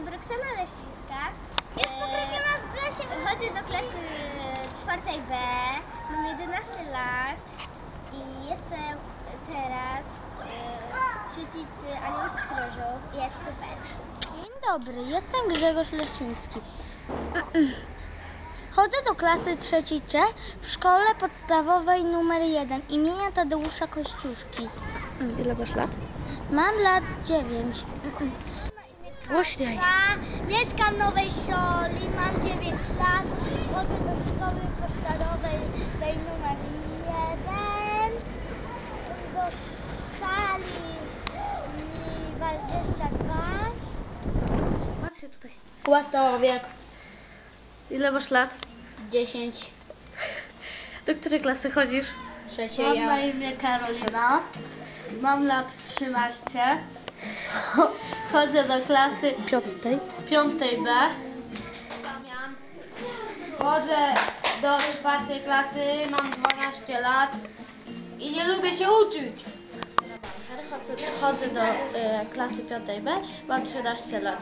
Jestem Roxana Lesińska. Jest poprawiona w klasie. Chodzę do klasy czwartej B, mam 11 lat i jestem teraz w świetlicy Anioł Stróżów i jest super. Dzień dobry, jestem Grzegorz Leszczyński. Chodzę do klasy trzeciej C w szkole podstawowej numer 1 imienia Tadeusza Kościuszki. Ile masz lat? Mam lat 9. Głośniej. Mieszkam w Nowej Soli, mam 9 lat. Chodzę do szkoły podstawowej tej numer 1. Do sali mm, 22. Patrzcie tutaj. Łatowiek Ile masz lat? 10. Do której klasy chodzisz? Trzecie Mam na imię Karolina. Mam lat 13. Chodzę do klasy Piątej. 5 B. Chodzę do czwartej klasy, mam 12 lat i nie lubię się uczyć. Chodzę, do e, klasy 5 B, mam 13 lat.